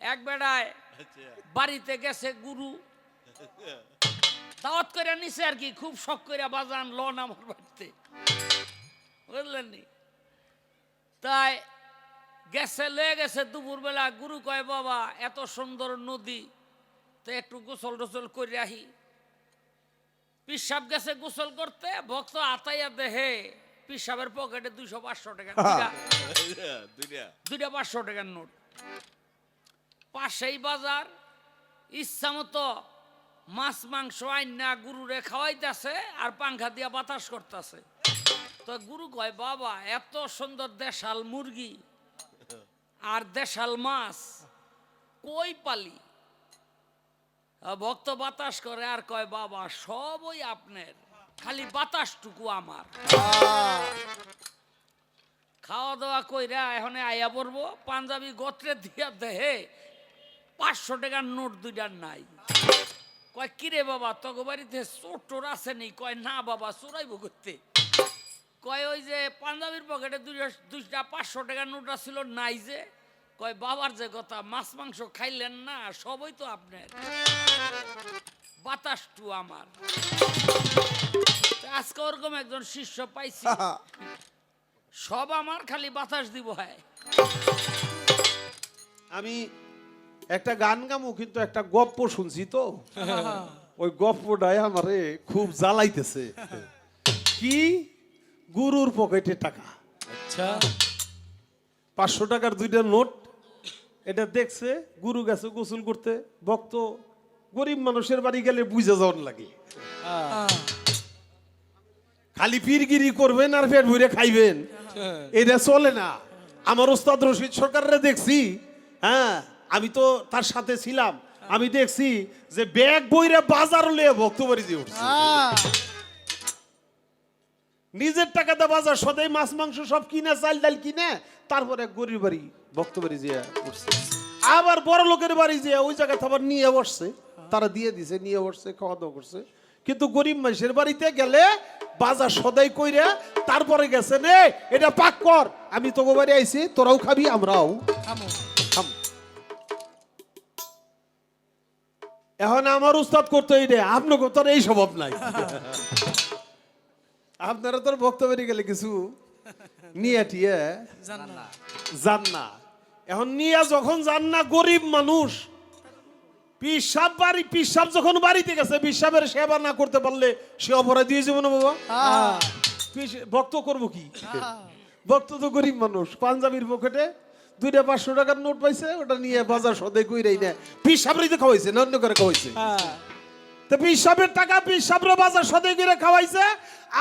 এক বেড়ায় আচ্ছা। বাড়িতে গেছে গুরু। দাওয়াত করে নিছে আর কি খুব শখ করে বাজান লন আমার বাড়িতে। বুঝলেন নি? তাই গেছে লয়ে গেছে দুপুরবেলা। গুরু কয় বাবা এত সুন্দর নদী তো একটু গোসল টোসল করে আহি। পিসাব গেছে গোসল করতে ভক্ত আতাইয়া দেহে পিসাবের পকেটে দুইশো পাঁচশো টাকা দুইটা পাঁচশো টাকার নোট। পাশেই বাজার, ইচ্ছা মতো মাছ, মাংস আইনা গুরুরে খাওয়াইতেছে আর পাংখা দিয়া বাতাস করতেছে। তো গুরু কয়, বাবা, এত সুন্দর দেশাল মুরগি আর দেশাল মাছ, কই পালি? ভক্ত বাতাস করে আর কয়, বাবা, সবই আপনার, খালি বাতাসটুকু আমার। খাওয়া দাওয়া কইরা এখন আয়া পড়ব, পাঞ্জাবি গোত্রে দিয়া দেহে পাঁচশো টাকার নোট দুইটার নাই। কয় কিরে বাবা তগো বাড়িতে চোর টোর আছে নি কয় না বাবা চোরাইব করতে। কয় ওই যে পাঞ্জাবির পকেটে দুইটা দুইটা পাঁচশো টাকার নোট ছিল নাই যে। কয় বাবার যে কথা মাছ মাংস খাইলেন না সবই তো আপনার। বাতাসটু আমার। আজকে ওরকম একজন শিষ্য পাইছি। সব আমার খালি বাতাস দিব হয়। আমি একটা গান গামু কিন্তু একটা গপ্প শুনছি তো। ওই গপ্পটাই আমারে খুব জ্বালাইতেছে। কি? গুরুর পকেটে টাকা। আচ্ছা। পাঁচশো টাকার দুইটা নোট। এটা দেখছে গুরু গেছে গোসল করতে। ভক্ত গরিব মানুষের বাড়ি গেলে বুঝে যাওয়ার লাগে। খালি পীরগিরি করবেন আর পেট ভরে খাইবেন। এটা চলে না। আমার ওস্তাদ রশিদ সরকাররে দেখছি হ্যাঁ আমি তো তার সাথে ছিলাম। আমি দেখছি যে ব্যাগ বইরে বাজার লিয়ে ভক্ত বাড়ি দিয়ে উঠছে। নিজের টাকাতে বাজার সদাই মাছ মাংস সব কিনে চাল ডাল কিনে তারপরে গরিব বাড়ি ভক্ত বাড়ি যে উঠছে। আবার বড় লোকের বাড়ি যে ওই জায়গায় আবার নিয়ে বসছে। তারা দিয়ে দিছে নিয়ে বসছে খাওয়া দাওয়া করছে। কিন্তু গরিব মানুষের বাড়িতে গেলে বাজার সদাই কইরা তারপরে গেছে নে এটা পাক কর। আমি তোকে বাড়ি আইছি তোরাও খাবি আমরাও। এখন আমার উস্তাদ করতে এই রে আপনাকে তোর এই স্বভাব নাই। আপনারা তোর বক্তব্যে গেলে কিছু নিয়ে টিয়ে। যান না এখন নিয়ে যখন যান না গরিব মানুষ পিসাব বাড়ি পিসাব যখন বাড়িতে গেছে পিসাবের সেবা না করতে পারলে সে অপরাধ দিয়ে যাব না বাবা? ভক্ত করব কি? ভক্ত তো গরিব মানুষ পাঞ্জাবির পকেটে দুইটা পাঁচশো টাকার নোট পাইছে ওটা নিয়ে বাজার সদে কইরাই না পিসাবরে তো খাওয়াইছে না অন্য করে খাওয়াইছে? তো পিসাবের টাকা পিসাবরে বাজার সদে করে খাওয়াইছে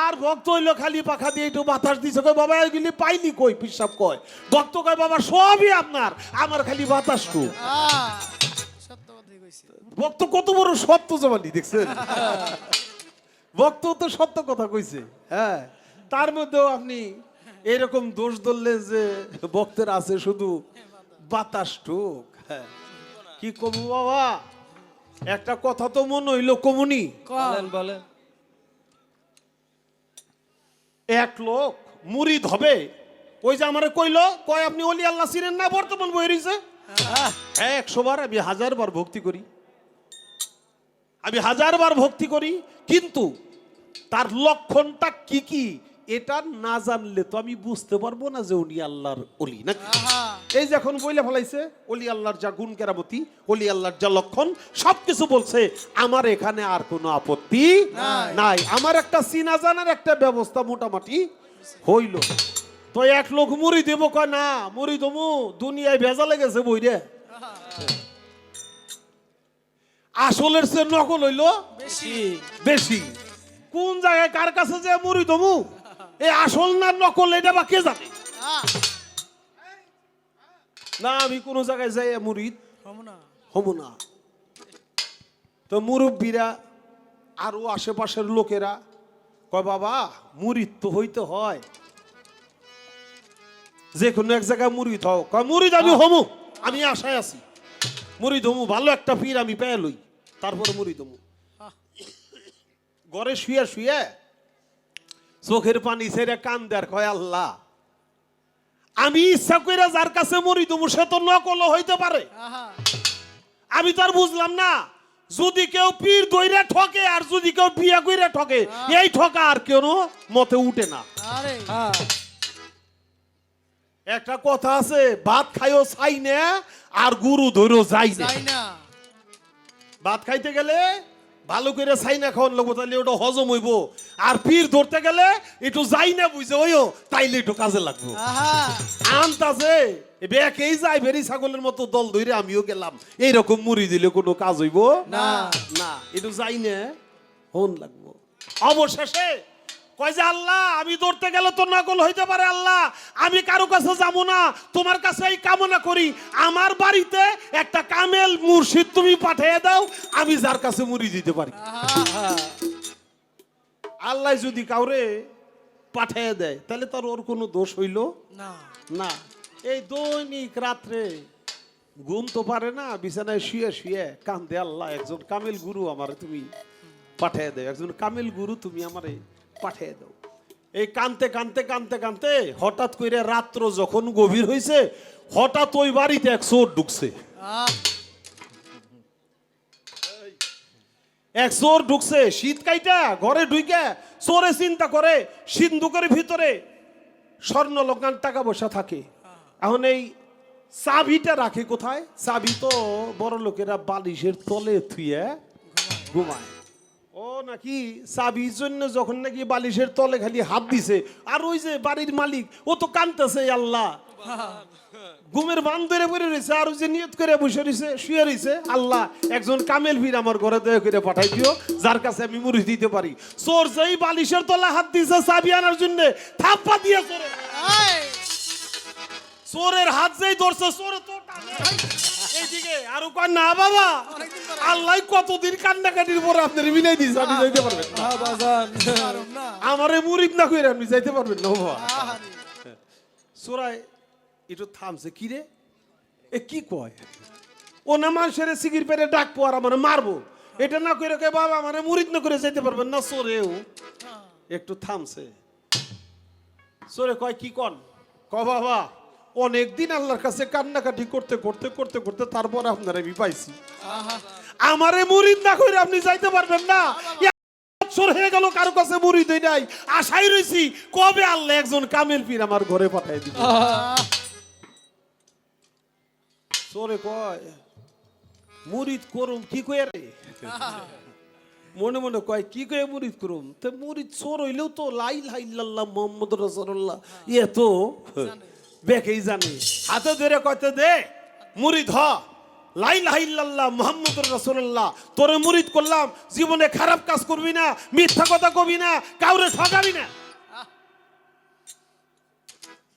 আর ভক্ত হইল খালি পাখা দিয়ে একটু বাতাস দিছে। কই বাবা এগুলি পাইনি কই? পিসাব কয় ভক্ত কয় বাবা সবই আপনার আমার খালি বাতাস টু ভক্ত কত বড় সত্য জমানি দেখছেন? ভক্ত তো সত্য কথা কইছে। হ্যাঁ তার মধ্যেও আপনি এরকম দোষ ধরলে যে ভক্তের আছে শুধু বাতাস টুক হ্যাঁ। কি কমু বাবা? একটা কথা তো মনে হইল কমুনি। বলেন বলেন। এক লোক মুরিদ হবে। ওই যে আমারে কইলো কয় আপনি অলি আল্লাহ চিনেন না বর্তমান বই রয়েছে একশো বার আমি হাজার বার ভক্তি করি। আমি হাজার বার ভক্তি করি কিন্তু তার লক্ষণটা কি কি? এটা না জানলে তো আমি বুঝতে পারব না যে উনি আল্লাহর অলি নাকি? এই যে এখন বইলে ফেলাইছে অলি আল্লাহর যা গুণ কেরামতি অলি আল্লাহর যা লক্ষণ সবকিছু বলছে আমার এখানে আর কোনো আপত্তি নাই। আমার একটা চিনা জানার একটা ব্যবস্থা মোটামুটি হইল। তো এক লোক মুড়ি দেবো কয় না মুড়ি দমু দুনিয়ায় ভেজা লেগেছে বই রে। আসলের সে নকল হইল? বেশি। বেশি। কোন জায়গায় কার কাছে যে মুড়ি দমু এই আসল না নকল এটা বা কে জানে? না আমি কোন জায়গায় যাই মুড়িদ হমু না। তো মুরব্বীরা আরও আশেপাশের লোকেরা কয় বাবা মুড়িদ তো হইতে হয়। যে কোনো এক জায়গায় মুড়িদ হও। কয় মুড়িদ আমি হমু। আমি আশায় আছি। মুড়িদ হমু ভালো একটা পীর আমি পেয়ে লই। তারপরে মুড়িদ হমু। ঘরে শুয়ে শুয়ে চোখের পানি ছেড়ে কান দেয়ার কয় আল্লাহ আমি ইচ্ছা কইরা যার কাছে মরি দেবো সে তো নকল হইতে পারে। আমি তো আর বুঝলাম না যদি কেউ পীর দইরা ঠকে আর যদি কেউ বিয়া কইরা ঠকে এই ঠকা আর কেন মতে উঠে না? একটা কথা আছে ভাত খাইও চাই না আর গুরু ধরো যাই না। ভাত খাইতে গেলে ভালো করে চাই না খাওয়ান লাগবো তাহলে ওটা হজম হইব। আর পীর ধরতে গেলে একটু যাই না বুঝে ওইও তাইলে একটু কাজে লাগবো। আনতাছে বেকেই যাই ভেরি ছাগলের মতো দল ধরে আমিও গেলাম। এইরকম মুড়ি দিলে কোনো কাজ হইব? না। না একটু যাই না হন লাগবো। অবশেষে কয় যে আল্লাহ আমি ধরতে গেলে তো নকল হইতে পারে আল্লাহ। আমি কারও কাছে যাব না তোমার কাছে এই কামনা করি। আমার বাড়িতে একটা কামেল মুর্শিদ তুমি পাঠিয়ে দাও আমি যার কাছে মুড়ি দিতে পারি। আল্লাহ যদি কাউরে পাঠিয়ে দেয় তাহলে তার ওর কোনো দোষ হইল? না। না। এই দৈনিক রাত্রে ঘুম তো পারে না বিছানায় শুয়ে শুয়ে কান্দে আল্লাহ একজন কামিল গুরু আমারে তুমি পাঠিয়ে দেয় একজন কামিল গুরু তুমি আমারে পাঠিয়ে দাও। এই কানতে কানতে কানতে কানতে হঠাৎ করে রাত্র যখন গভীর হয়েছে হঠাৎ ওই বাড়িতে এক চোর ঢুকছে। এক চোর ঢুকছে, শীত কাইটা ঘরে ঢুকে চোরে চিন্তা করে, সিন্ধুকের ভিতরে স্বর্ণ লঙ্কান টাকা পয়সা থাকে। এখন এই চাবিটা রাখে কোথায়? চাবি তো বড় লোকেরা বালিশের তলে থুয়ে ঘুমায়। নাকি চাবির জন্য যখন নাকি বালিশের তলে খালি হাত দিছে আর ওই যে বাড়ির মালিক ও তো কানতেছে আল্লাহ। ঘুমের বান ধরে পড়ে রয়েছে আর ওই যে নিয়ত করে বসে রয়েছে শুয়ে রয়েছে আল্লাহ একজন কামেল ভিড় আমার ঘরে দয়া করে পাঠাই দিও যার কাছে আমি মুড়ি দিতে পারি। চোর যেই বালিশের তলা হাত দিছে চাবি আনার জন্য থাপ্পা দিয়ে চোরে। চোরের হাত যেই ধরছে চোরে তো টানে। এইদিকে আর না বাবা। আল্লাহ কতদিন কান্নাকাটির পরে আপনার মিলাই দিয়েছে আপনি যাইতে পারবেন। আমারে মুরিদ না করে আপনি যাইতে পারবেন না বাবা। আহারে। সোরায় একটু থামছে কি রে? এ কি কয়? ও না মানুষের সিগির পেরে ডাকবো আর আমার মারবো। এটা না করে কে বাবা মানে মুরিদ না করে যেতে পারবেন না সোরেও একটু থামছে। সোরে কয় কি কন? ক বাবা। অনেক দিন আল্লাহর কাছে কান্নাকাটি করতে করতে করতে করতে তারপর আপনার আমি পাইছি। আমারে মুরিদ না করে আপনি যাইতে পারবেন না। বছর হয়ে গেল কারও কাছে মুরিদ হই নাই। আশাই রইছি কবে আল্লাহ একজন কামেল পীর আমার ঘরে পাঠাই দিবে। চোরে কয় মুরিদ করুম কি কয়ে রে? মনে মনে কয় কি কয়ে মুরিদ করুম? তে মুরিদ চোর হইলেও তো লাই লাই লাল্লাহ মোহাম্মদ রসুল্লাহ ইয়ে তো বেকেই জানে? ধরে কয়তে দে? না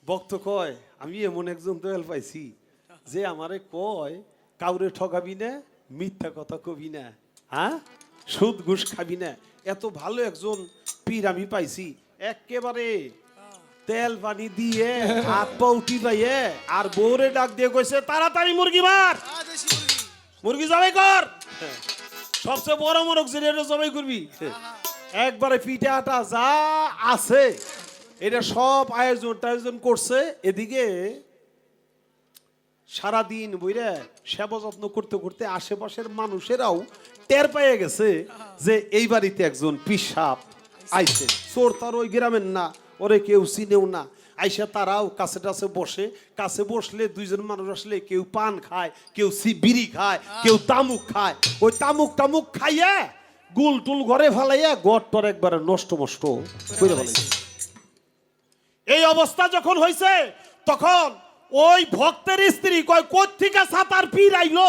বক্ত কয়, আমি এমন একজন দয়াল পাইছি যে আমারে কয়, কাউরে ঠকাবি না, মিথ্যা কথা কবি না হ্যাঁ? সুদ ঘুষ খাবি না। এত ভালো একজন পীর আমি পাইছি। একেবারে তেল পানি দিয়ে হাত পা উঠি পাইয়ে আর বউরে ডাক দিয়ে কইছে তাড়াতাড়ি মুরগি মার। মুরগি। জবাই কর। সবচেয়ে বড় মোরগ যেটা জবাই করবি। একবারে পিঠে আটা যা আছে এটা সব আয়োজন টায়োজন করছে। এদিকে সারাদিন বইরে সেবা যত্ন করতে করতে আশেপাশের মানুষেরাও টের পেয়ে গেছে যে এই বাড়িতে একজন পিসাব আইছে। চোর তার ওই গ্রামের না। ওরে কেউ চিনেও না। আইসা তারাও কাছে টাছে বসে, কাছে বসলে দুইজন মানুষ আসলে কেউ পান খায়, কেউ বিড়ি খায়, কেউ তামুক খায়। ওই তামুক টামুক খাইয়া গুল টুল ঘরে ফেলাইয়া গড় টর একবারে নষ্ট মষ্ট এই অবস্থা যখন হয়েছে তখন ওই ভক্তের স্ত্রী কয় কোথেকে সাতার পীর আইলো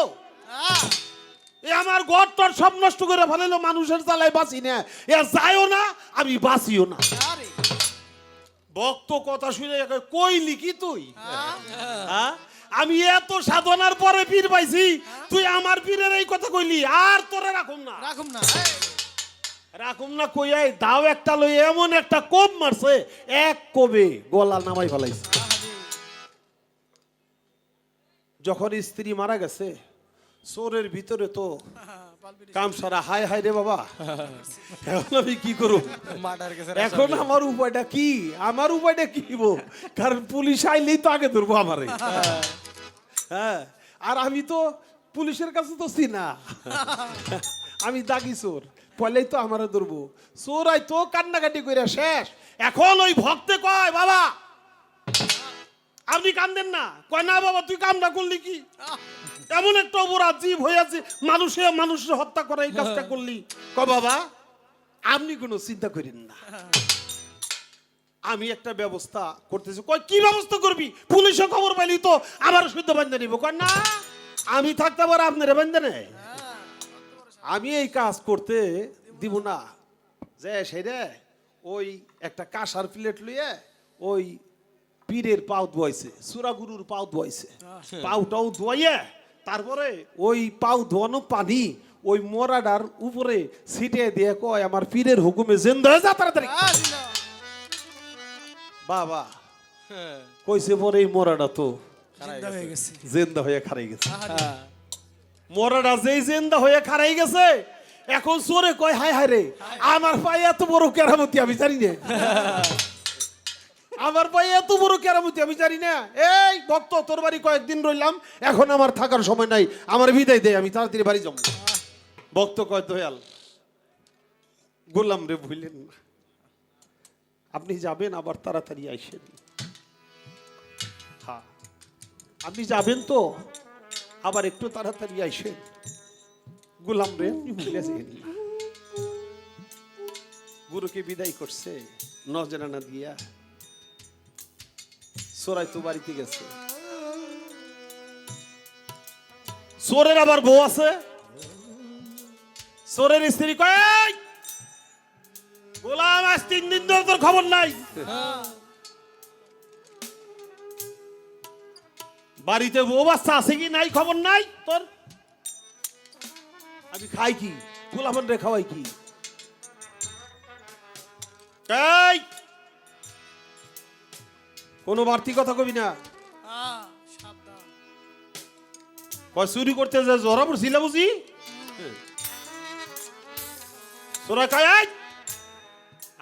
এ আমার গড় টর সব নষ্ট করে ফেলাইলো, মানুষের জ্বালায় বাঁচি না। এ যায়ও না, আমি বাঁচিও না। ভক্ত কথা শুনে কই লিখি তুই? হ্যাঁ? আমি এত সাধনার পরে পীর পাইছি তুই আমার পীরের এই কথা কইলি আর তোরে রাখুম না। রাখুম না। রাখুম না কইয়াই দাও একটা লই এমন একটা কোপ মারছে এক কবে গলা নামাই ফেলাইছে। যখন স্ত্রী মারা গেছে চোরের ভিতরে তো কাম সারা হায় হায় রে বাবা। এখন আমি কি করব? এখন আমার উপায়টা কি? আমার উপায়টা কি গো? কারণ পুলিশ আইলেই তো আগে ধরবো আমারে। হ্যাঁ আর আমি তো পুলিশের কাছে তো চিনা। আমি দাগি চোর পয়লাই তো আমারে ধরবো। চোর আই তো কান্নাকাটি করে শেষ। এখন ওই ভক্তে কয় বাবা আপনি কান্দেন না। কয় না বাবা তুই কামটা করলি কি? এমন একটা অপরাধ জীব হয়েছে মানুষে মানুষের হত্যা করা এই কাজটা করলি। ক বাবা আপনি কোনো চিন্তা করেন না। আমি একটা ব্যবস্থা করতেছি। কই কি ব্যবস্থা করবি? পুলিশে খবর পাইলি তো আমার শুদ্ধ বান্ধে নিব। কয় না আমি থাকতে পারে আপনার বান্ধে নেই। আমি এই কাজ করতে দিব না। যে সেই রে ওই একটা কাঁসার প্লেট লইয়ে ওই পীরের পাও ধোয়াইছে সুরাগুরুর পাও ধোয়াইছে। পাউটাও ধোয়াইয়ে তারপরে ওই পাও ধোয়ানো পানি ওই মরাডার উপরে ছিটিয়ে দিয়ে কয় আমার পীরের হুকুমে জেন্দ হয়ে যা তাড়াতাড়ি। বাবা কইছে পরে এই মরাডা তো জিন্দা হয়ে জেন্দা হয়ে খারাই গেছে। মরাডা যেই জেন্দা হয়ে খারাই গেছে এখন চোরে কয় হায় হায় রে আমার পায়ে এত বড় কেরামতি আমি জানি না। আমার পায়ে এত বড় কেরামতি, আমি জানি না। এই ভক্ত, তোর বাড়ি কয়েকদিন রইলাম, এখন আমার থাকার সময় নাই। আমার বিদায় দে, আমি তাড়াতাড়ি বাড়ি যাব। ভক্ত কয়, দয়াল, গোলাম রে ভুলেন না। আপনি যাবেন, আবার তাড়াতাড়ি আইসেন হ্যাঁ আপনি যাবেন তো, আবার একটু তাড়াতাড়ি আইসেন গোলাম রে ভুলে যাবেন গুরুকে বিদায় করছে, নজরানা দিয়া। সোরাই তো বাড়িতে গেছে সোরের আবার বউ আছে সোরের স্ত্রী কয়, "এই! গোলাম আজ তিন দিন ধরে তোর খবর নাই বাড়িতে বউ বাচ্চা আছে কি নাই, খবর নাই তোর আমি খাই কি গোলামান রে খাওয়াই কি! কোনো বাড়তি কথা কবি না। চুরি করতে যে জরা পড়ছিল বুঝি?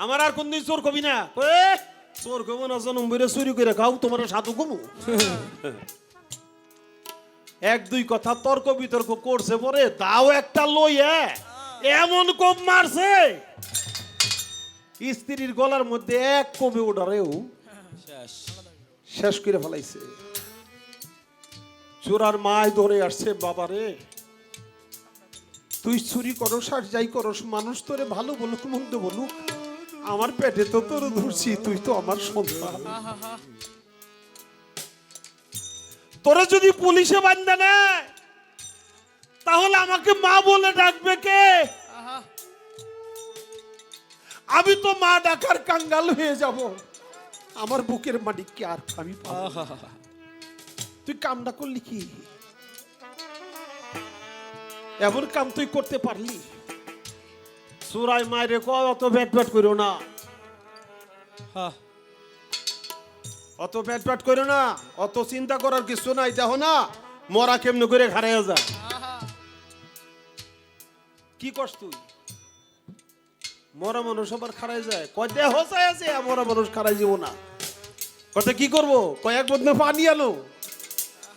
আমার আর কোনদিন চোর কবি না। চোর কবো না, জনম বইরে চুরি করে খাও তোমার সাধু কমু এক, দুই কথা তর্ক বিতর্ক করছে পরে, দাও একটা লইয়া এমন কোপ মারছে। স্ত্রীর গলার মধ্যে এক কবে ওঠারেও শেষ। করে ফেলাইছে। চোরার মায় ধরে আসছে বাবারে। তুই চুরি করস আর যাই করস মানুষ তোরে ভালো বলুক মন্দ বলুক। আমার পেটে তো তোর ধরছি তুই তো আমার সন্তান। তোরা যদি পুলিশে বান্ধা নেয় তাহলে আমাকে মা বলে ডাকবে কে? আমি তো মা ডাকার কাঙ্গাল হয়ে যাব। আমার বুকের মাটিককে আর আমি তুই কামটা করলি কি? এমন কাম তুই করতে পারলি? সুরাই মায়ের কয় অত ব্যাট ব্যাট করো না। অত ব্যাট ব্যাট করো না অত চিন্তা করার কিছু নাই দেখো না মরা কেমনে করে খারাইয়া যায়। কি করছ তুই? মরা মানুষ আবার খারাই যায়। কয়, দেহ চাই আছে মরা মানুষ খারাই যাব না। কথা কি করব? কয়েক বন্ধু পানি আনো।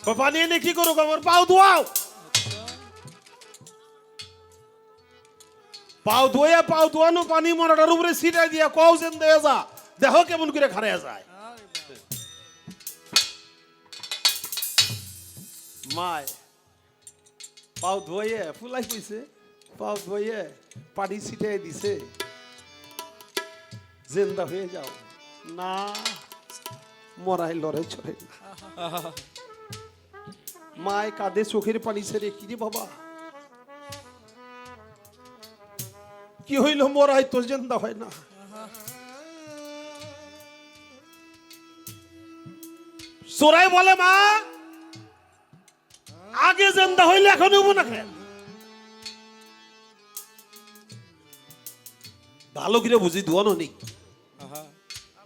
কয়, পানি এনে কি করব আমার পাও ধোয়াও। পাও ধোয়া, পাও ধোয়ানো, পানি মরাটার উপরে ছিটাই দিয়া কও যেন দেয়া যা। দেখো কেমন করে খারাইয়া যায়। মায়, পাও ধোয়ে, ফুলাই কইছে পাও ধোয়ে, পানি ছিটাই দিছে। জেন্দা হয়ে যাও। না মরাই লড়াই চলে না। মায় কাঁদে চোখের পানি ছেড়ে, কি রে বাবা? কি হইল মরাই তো জেন্দা হয় না? সোরাই বলে, মা, আগে জেন্দা হইলে এখন হব না খেল ভালো করে বুঝি, ধোয়ানো নেই?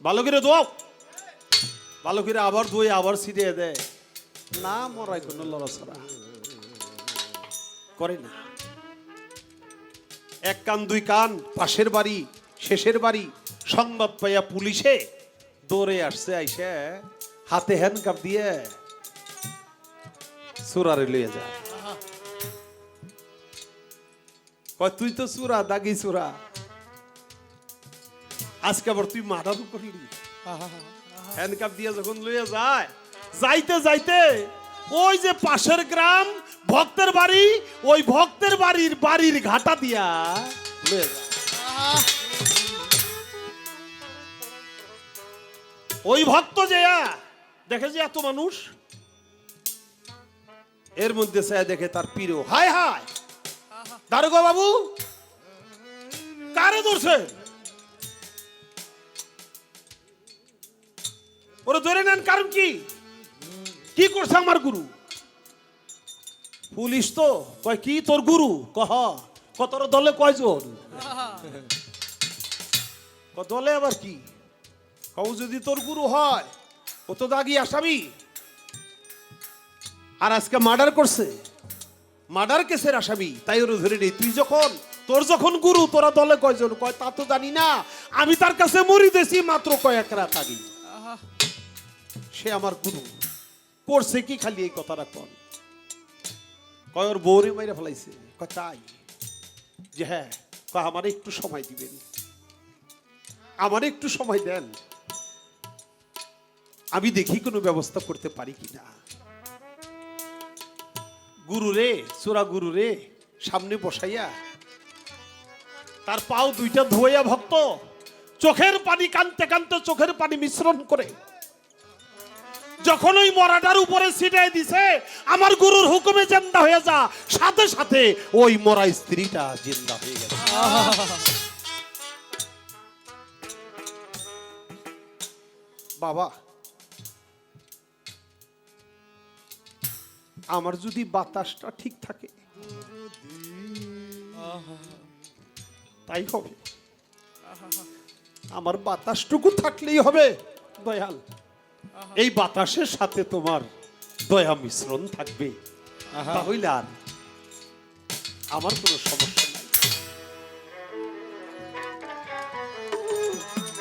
ভালো করে ধোয়াও ভালো করে আবার ধুয়ে আবার ছিটিয়ে দেয় না মরাই কোনো লড়াছড়া করে না এক কান দুই কান পাশের বাড়ি, শেষের বাড়ি, সংবাদ পাইয়া পুলিশে দৌড়ে আসছে, আইসে, হাতে হ্যান্ডকাপ দিয়ে সুরারে লইয়া যায়। কয়, তুই তো সুরা দাগি সুরা আজকে আবার তুই মারারও করলি। হ্যান্ডকাপ দিয়ে যখন লইয়া যায় যাইতে যাইতে ওই যে পাশের গ্রাম ভক্তের বাড়ি ওই ভক্তের বাড়ির বাড়ির ঘাটা দিয়া ওই ভক্ত যেয়া দেখে যে এত মানুষ? এর মধ্যে সে দেখে তার প্রিয় হায় হায়! দারোগা বাবু কারে ধরছে ওরা ধরে নেন, কারণ কি? কি করছে আমার গুরু? পুলিশ তো কয়, কি তোর গুরু? কহ কতর দলে কয়জন? দলে আবার কি? কও, যদি তোর গুরু হয়, ও তো দাগি আসামি। আর আজকে মার্ডার করছে। মার্ডার কেসের আসামি। তাই ওরা ধরে নেই। তুই যখন, তোর যখন গুরু, তোরা দলে কয়জন? কয়, তা তো জানি না। আমি তার কাছে মরি দেছি মাত্র কয়েক রাত আগে সে আমার গুরু। করছে কি খালি এই কথাটা কন। কয়, ওর বউরে মাইরা ফেলাইছে। কয়, তাই? যে হ্যাঁ কয়, আমার একটু সময় দিবেন। আমার একটু সময় দেন। আমি দেখি কোনো ব্যবস্থা করতে পারি কিনা গুরু রে চোরা গুরু রে, সামনে বসাইয়া। তার পাও দুইটা ধোয়া ভক্ত। চোখের পানি কানতে কানতে চোখের পানি মিশ্রণ করে। যখন ওই মরাটার উপরে ছিটাই দিছে, আমার গুরুর হুকুমে জিন্দা হয়ে যা। সাথে সাথে ওই মরা স্ত্রীটা জিন্দা হয়ে গেল বাবা, আমার যদি বাতাসটা ঠিক থাকে, তাই হবে। আমার বাতাসটুকু থাকলেই হবে, দয়াল। এই বাতাসের সাথে তোমার দয়া মিশ্রণ থাকবে তাহলে আর আমার কোনো সমস্যা।